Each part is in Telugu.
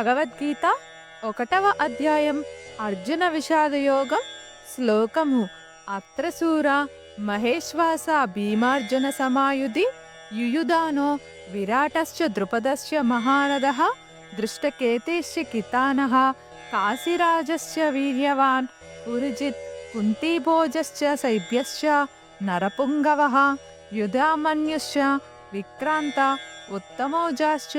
భగవద్గీత ఒకటవ అధ్యాయం అర్జున విషాదయోగం శ్లోకము అత్రసూర మహేశ్వాస భీమార్జున సమాయుధి యుయుధానో విరాటశ్చ ద్రుపదశ్చ మహారథ దృష్టకేతేశ్చ కితానः కాశీరాజశ్చ వీర్యవాన్ ఉరుజిత్ కుంతీభోజశ్చ సైభ్యశ్చ నరపుంగవः యుధామన్యుశ్చ విక్రాంత ఉత్తమోజాశ్చ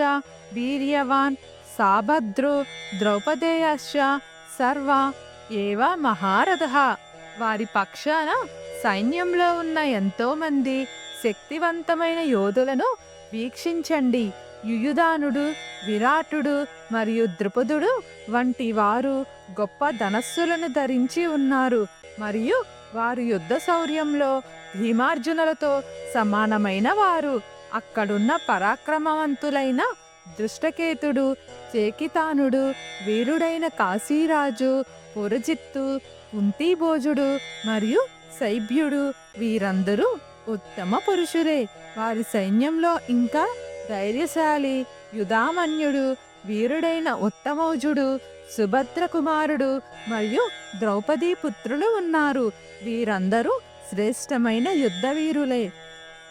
వీర్యవాన్ సాభద్రు ద్రౌపదేయశ్చ సర్వ ఏవ మహారథ. వారి పక్షాన సైన్యంలో ఉన్న ఎంతోమంది శక్తివంతమైన యోధులను వీక్షించండి. యుయుధానుడు విరాటుడు మరియు ద్రుపదుడు వంటి వారు గొప్ప ధనస్సులను ధరించి ఉన్నారు. మరియు వారు యుద్ధ శౌర్యంలో భీమార్జునులతో సమానమైన వారు. అక్కడున్న పరాక్రమవంతులైన దుష్టకేతుడు చేకితానుడు వీరుడైన కాశీరాజు పురజిత్తు కుంతీభోజుడు మరియు శైభ్యుడు వీరందరూ ఉత్తమ పురుషులే. వారి సైన్యంలో ఇంకా ధైర్యశాలి యుధామన్యుడు వీరుడైన ఉత్తమౌజుడు సుభద్ర కుమారుడు మరియు ద్రౌపదీ పుత్రులు ఉన్నారు. వీరందరూ శ్రేష్టమైన యుద్ధవీరులే.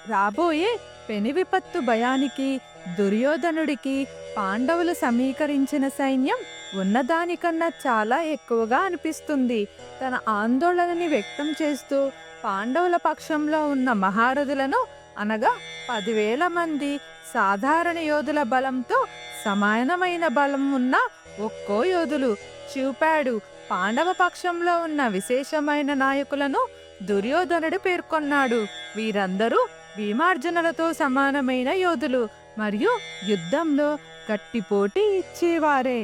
రాబోయే పెను విపత్తు భయానికి దుర్యోధనుడికి పాండవులు సమీకరించిన సైన్యం ఉన్నదానికన్నా చాలా ఎక్కువగా అనిపిస్తుంది. తన ఆందోళనని వ్యక్తం చేస్తూ పాండవుల పక్షంలో ఉన్న మహారథులను అనగా పదివేల మంది సాధారణ యోధుల బలంతో సమానమైన బలం ఉన్న ఒక్కో యోధులు చూపాడు. పాండవ పక్షంలో ఉన్న విశేషమైన నాయకులను దుర్యోధనుడు పేర్కొన్నాడు. వీరందరూ భీమార్జునులతో సమానమైన యోధులు. మరియు యుద్ధంలో గట్టి పోటీ ఇచ్చేవారే.